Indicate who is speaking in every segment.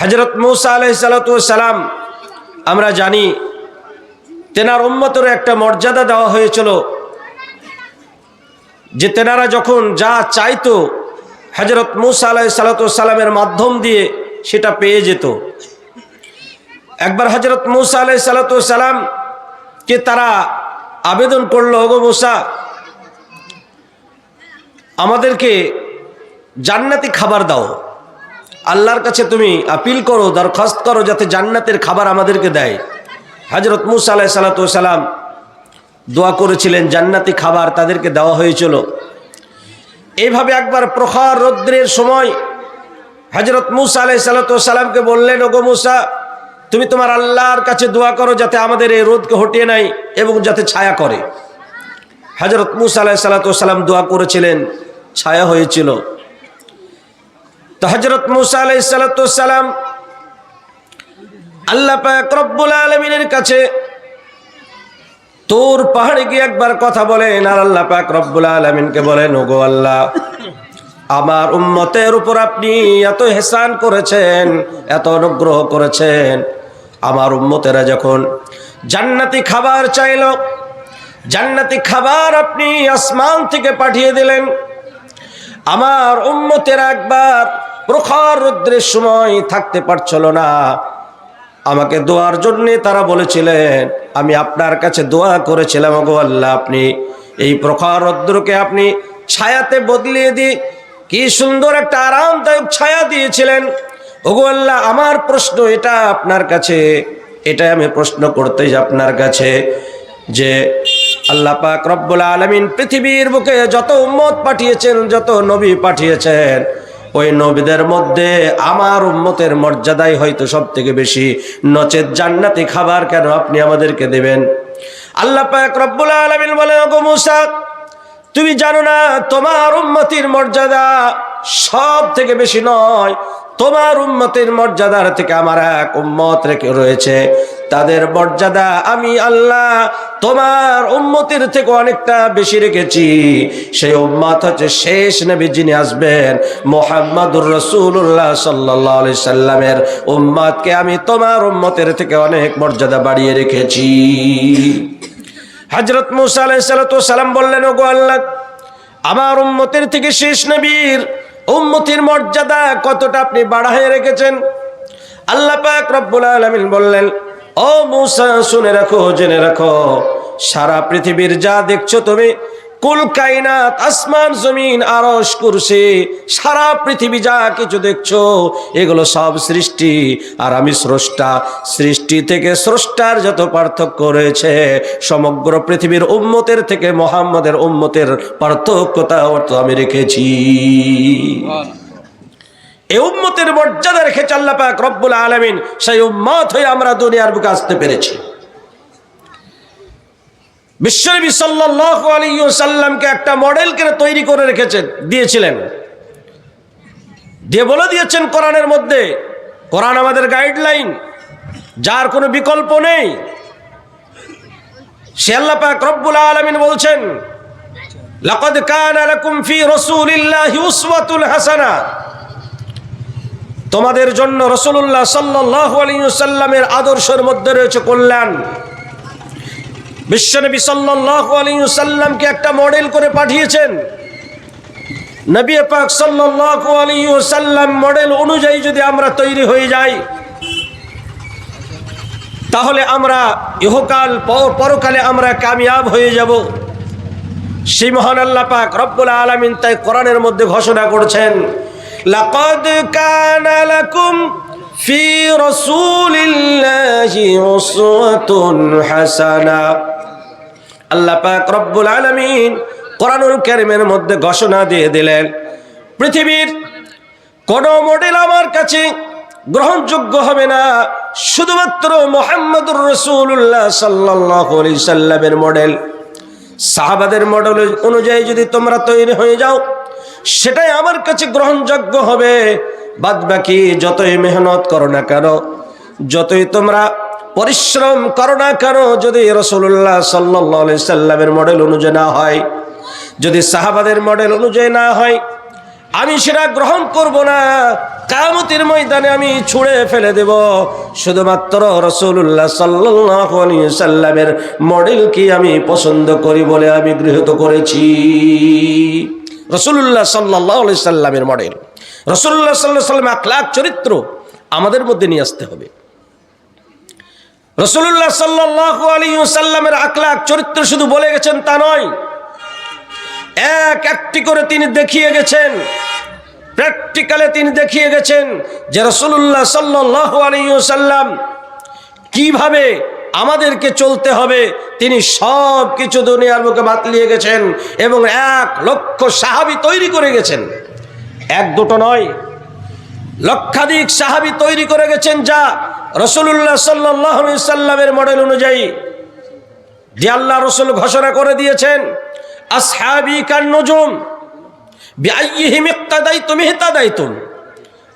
Speaker 1: হজরত মৌসা আলাই সালাম, আমরা জানি তেনার উম্মতের একটা মর্যাদা দেওয়া হয়েছিল যে তেনারা যখন যা চাইতো হজরত মুসা আলাই সালামের মাধ্যম দিয়ে সেটা পেয়ে যেত। একবার হজরত মুসা আলাই সালাম কে তারা আবেদন করল, ওগো মুসা, আমাদেরকে জান্নাতি খাবার দাও। আল্লাহর কাছে তুমি আপিল করো, দরখাস্ত করো যাতে জান্নাতের খাবার আমাদেরকে দেয়। হজরত মুসা আলাই সালাম দোয়া করেছিলেন, জান্নাতি খাবার তাদেরকে দেওয়া হয়েছিল। এইভাবে একবার প্রখর রৌদ্রের সময় হজরত মুসা আলাই সালামকে বললেন, ওগো মুসা, তুমি তোমার আল্লাহর কাছে দোয়া করো যাতে আমাদের এই রোদকে হটিয়ে নেয় এবং যাতে ছায়া করে। হজরত মুসা আলাই সালাম দোয়া করেছিলেন, ছায়া হয়েছিল। তো হজরত মুসা আলাই সালাম আল্লাহ পাক আলমিনের কাছে তোর পাহাড়ে গিয়ে একবার কথা বলেন আর আল্লাহ পাক রব্বুল আলমিনকে বলেন, ওগো আল্লাহ, আমার উম্মতের উপর আপনি এত হেসান করেছেন, এত অনুগ্রহ করেছেন। আমার উম্মতেরা যখন জান্নাতি খাবার চাইল, জান্নাতি খাবার আপনি আসমান থেকে পাঠিয়ে দিলেন। আমার উম্মতেরা একবার প্রখর রৌদ্রের সময় থাকতে পারছিল না। আমাকে দোয়ার জন্যে তারা বলেছিলেন, আমি আপনার কাছে দোয়া করেছিলাম গো আল্লাহ, আপনি এই প্রখর রৌদ্রকে আপনি ছায়াতে বদলিয়ে দিয়ে কি সুন্দর একটা আরামদায়ক ছায়া দিয়েছিলেন। ওগো আল্লাহ, আমার প্রশ্ন এটা আপনার কাছে এটা আমি প্রশ্ন করতে আপনার কাছে, যে আল্লাহ পাক রব্বুল আলমিন পৃথিবীর বুকে যত উম্মত পাঠিয়েছেন, যত নবী পাঠিয়েছেন ওই নবীদের মধ্যে আমার উম্মতের মর্যাদাই হয়তো সব থেকে বেশি। নচেত জান্নাতি খাবার কেন আপনি আমাদেরকে দেবেন? আল্লাহ পাক রব্বুল আলমিন বলে তুমি জানো না তোমার উন্মতির মর্যাদা সব থেকে বেশি নয়। তোমার উম্মতের মর্যাদার থেকে আমার এক উম্মত রেখে রয়েছে। তাদের মর্যাদা আমি আল্লাহ তোমার উন্মতির থেকে অনেকটা বেশি রেখেছি। সেই উম্মত হচ্ছে শেষ নবী যিনি আসবেন মোহাম্মদুর রসুল্লাহ সাল্লাহ সাল্লামের উম্মতকে আমি তোমার উম্মতের থেকে অনেক মর্যাদা বাড়িয়ে রেখেছি। হজরত মুসা সালাম বললেন, ওগো আল্লাহ, আমার উম্মতের থেকে শেষ নবীর উম্মতির মর্যাদা কতটা আপনি বাড়ায় রেখেছেন? আল্লাহ পাক রব্বুল আলামিন বললেন, ও মুসা, শুনে রাখো, জেনে রাখো, সারা পৃথিবীর যা দেখছ তুমি কুল কাইনাত, আসমান, জমিন আরস কুরসি, সারা পৃথিবী যা কিছু দেখছ, এগুলো সব সৃষ্টি। আর আমি স্রষ্টা, সৃষ্টি থেকে স্রষ্টার যত পার্থক্য রয়েছে, সমগ্র পৃথিবীর উম্মতের থেকে মোহাম্মদের উম্মতের পার্থক্যতা অর্থ আমি রেখেছি। এই উম্মতের মর্যাদা রেখেছে আল্লাহ পাক রব্বুল আলমিন, সেই উম্মত হয়ে আমরা দুনিয়ার বুকে আসতে পেরেছি। বিশ্বনবী সাল্লাহ আলী সাল্লামকে একটা মডেল করে তৈরি করে রেখেছেন, দিয়েছিলেন? দিয়ে বলে দিয়েছেন কোরআনের মধ্যে, কোরআন আমাদের গাইডলাইন যার কোনো বিকল্প নেই। সে আলামিন বলছেন, লাকাদ কানা হাসানা। তোমাদের জন্য রাসূলুল্লাহ সাল্লাল্লাহু আলাইহি সাল্লামের আদর্শের মধ্যে রয়েছে কল্যাণ। বিশ্বনবী সাল্লাল্লাহু আলাইহি সাল্লামকে একটা মডেল করে পাঠিয়েছেন। নবী পাক সাল্লাল্লাহু আলাইহি সাল্লাম মডেল অনুযায়ী যদি আমরা তৈরি হয়ে যাই, তাহলে আমরা ইহকাল পর- পরকালে আমরা কামিয়াব হয়ে যাব। সেই মহান আল্লাহ পাক রব্বুল আলামিন তাই কোরআনের মধ্যে ঘোষণা করছেন, লাকাদ কানা লাকুম হাসানা। আল্লাহ পাক রব্বুল আলামিন কোরআনুল কারীমের মধ্যে ঘোষণা দিয়ে দিলেন, পৃথিবীর কোন মডেল আমার কাছে গ্রহণযোগ্য হবে না। শুধুমাত্র মোহাম্মদুর রসুল্লাহ সাল্লাহ সাল্লামের মডেল। সাহাবাদের মডেল অনুযায়ী যদি তোমরা তৈরি হয়ে যাও, সেটাই আমার কাছে গ্রহণযোগ্য হবে। বাদ বাকি যতই মেহনত করো না কেন, যতই তোমরা পরিশ্রম করো না কেন? যদি রসুল্লাহ সাল্লাহ সাল্লামের মডেল অনুযায়ী না হয়, যদি সাহাবাদের মডেল অনুযায়ী না হয়, আমি সেটা গ্রহণ করব না। কামতির ময়দানে আমি ছুঁড়ে ফেলে দেব। শুধুমাত্র রসুল্লাহ সাল্লাহ সাল্লামের মডেল কি আমি পছন্দ করি বলে আমি গৃহীত করেছি? রসুল্লাহ সাল্লাহ সাল্লামের মডেল। রসুল্লাহ সাল্লাহ সাল্লাম আখলাক চরিত্র আমাদের মধ্যে নিয়ে আসতে হবে। রসুল্লাহ সাল্লাহ আলী সাল্লামের আখলাক চরিত্র শুধু বলে গেছেন তা নয়, এক একটি করে তিনি দেখিয়ে গেছেন প্র্যাকটিক্যালে তিনি দেখিয়ে গেছেন যে রসুল্লাহ সাল্লাহ আলী সাল্লাম কীভাবে আমাদেরকে চলতে হবে, তিনি সব কিছু দুনিয়ার মুখে বাতলিয়ে গেছেন এবং এক লক্ষ সাহাবি তৈরি করে গেছেন। এক দুটো নয় লক্ষাধিক সাহাবি তৈরি করে গেছেন যা রসুল্লাহ সাল্লাহ সাল্লামের মডেল অনুযায়ী যে রসুল ঘোষণা করে দিয়েছেন, আসহাবি কান নজুম ইক্তাদাইতুম ইহতাদাইতুম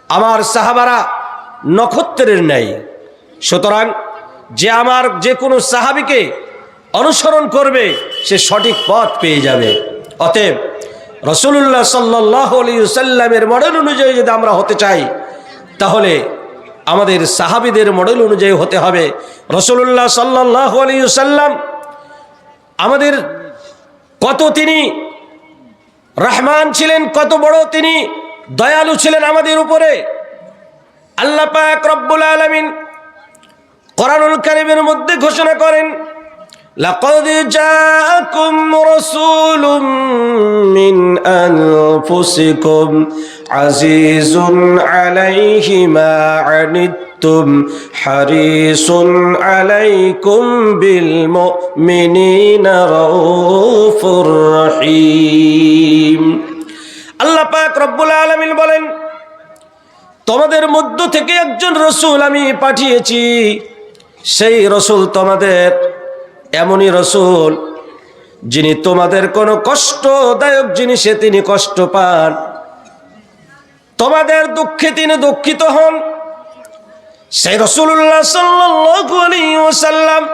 Speaker 1: আমার সাহাবারা নক্ষত্রের ন্যায়। সুতরাং যে আমার যে কোনো সাহাবিকে অনুসরণ করবে, সে সঠিক পথ পেয়ে যাবে। অতএব রসুল্লাহ সাল্লাহ সাল্লামের মডেল অনুযায়ী যদি আমরা হতে চাই, তাহলে আমাদের সাহাবিদের মডেল অনুযায়ী হতে হবে। রসুল্লাহ সাল্লাহ সাল্লাম আমাদের কত তিনি রহমান ছিলেন, কত বড় তিনি, দয়ালু ছিলেন আমাদের উপরে। আল্লাহ পাক রব্বুল আলমিন কোরআনুল কারিমের মধ্যে ঘোষণা করেন لقد جاءكم رسول من أنفسكم عزيز عليه ما عنتم حريص عليكم بالمؤمنين رؤوف رحيم আল্লাহ পাক রব্বুল আলামিন বলেন তোমাদের মধ্য থেকে একজন রসুল আমি পাঠিয়েছি সেই রসুল তোমাদের এমনই রসুল যিনি তোমাদের কোনো কষ্টদায়ক জিনিসে তিনি কষ্ট পান। তোমাদের দুঃখে তিনি দুঃখিত হন। সেই রসুল্লাহ সাল্লাম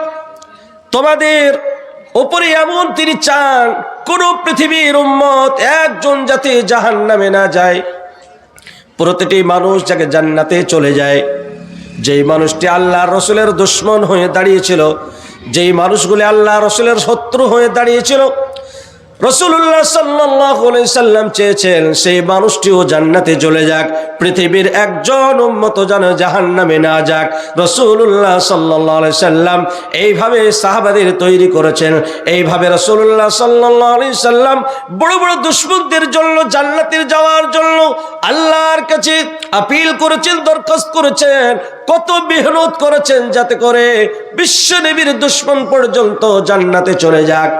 Speaker 1: তোমাদের ওপরে এমন তিনি চান, কোন পৃথিবীর উম্মত একজন যাতে জাহান নামে না যায়। প্রতিটি মানুষ যাকে জান্নাতে চলে যায়। যেই মানুষটি আল্লাহ রসুলের দুশ্মন হয়ে দাঁড়িয়েছিল যেই মানুষগুলি আল্লাহ রসুলের শত্রু হয়ে দাঁড়িয়েছিল রসুল্লাহ সাল্লাম চেয়েছেন, সেই মানুষটিও জান্নাতে চলে যাক, পৃথিবীর একজন উন্মত যেন জাহান নামে না যাক। রসুল্লাহ সাল্লাহ সাল্লাম এইভাবে সাহাবাদের তৈরি করেছেন, এইভাবে রসুল্লাহ সাল্লাহ সাল্লাম বড় বড় দুশ্মনদের জন্য জান্নাতের যাওয়ার জন্য আল্লাহর কাছে আপিল করেছেন, দরখাস্ত করেছেন, কত মেহনত করেছেন যাতে করে বিশ্ব নবীর দুশ্মন পর্যন্ত জান্নাতে চলে যাক।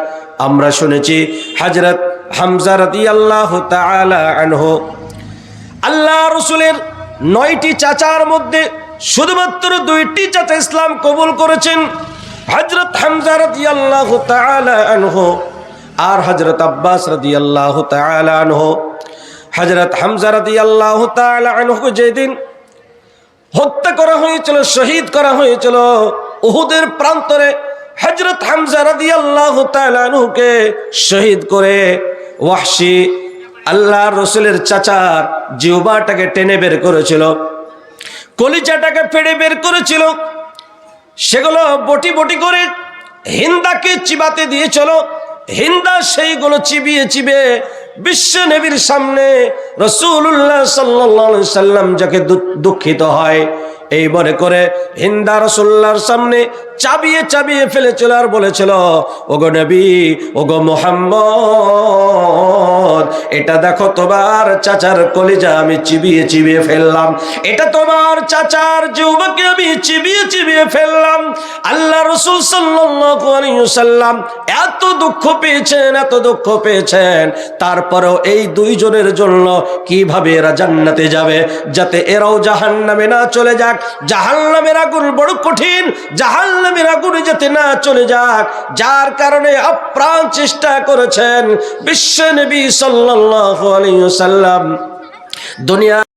Speaker 1: আমরা শুনেছি হাজরত হামজা রাদি আল্লাহ আল্লাহ রসুলের নয়টি চাচার মধ্যে শুধুমাত্র দুইটি চাচা ইসলাম কবুল করেছেন হজরত হামজা রাদি আল্লাহ আনহ আর হজরত আব্বাস রাদি আল্লাহ আনহ। হজরত হামজা রাদি আল্লাহ যেদিন হত্যা করা হয়েছিল, শহীদ করা হয়েছিল, উহুদের প্রান্তরে হজরত হামজা রাদি আল্লাহ তালুকে শহীদ করে ওয়াহশি আল্লাহ রসুলের চাচার জিউবাটাকে টেনে বের করেছিল কলিচাটাকে ফেড়ে বের করেছিল, সেগুলো বটি বটি করে হিন্দাকে চিবাতে দিয়েছিল হিন্দা সেইগুলো চিবিয়ে চিবে বিশ্ব নবীর সামনে রসুল্লাহ সাল্লা সাল্লাম যাকে দুঃখিত হয় এই মনে করে হিন্দা রসুল্লার সামনে চাবিয়ে চাবিয়ে ফেলেছিল আর বলেছিল, ওগো নবী, ওগো মোহাম্মদ। এটা দেখো তোমার চাচার কলিজা আমি চিবিয়ে চিবিয়ে ফেললাম। এটা তোমার চাচার যুবকে আমি চিবিয়ে চিবিয়ে ফেললাম। আল্লাহ রসুল সাল্লাম এত দুঃখ পেয়েছেন, এত দুঃখ পেয়েছেন। তারপরেও এই দুইজনের জন্য কীভাবে এরা জান্নাতে যাবে? যাতে এরাও জাহান্নামে না চলে যাক, জাহান্নামের আগুন বড় কঠিন, জাহান্নামের আগুনে যাতে না চলে যাক। যার কারণে আপ্রাণ চেষ্টা করেছেন বিশ্ব নবী সাল্লাল্লাহু আলাইহি ওয়াসাল্লাম দুনিয়া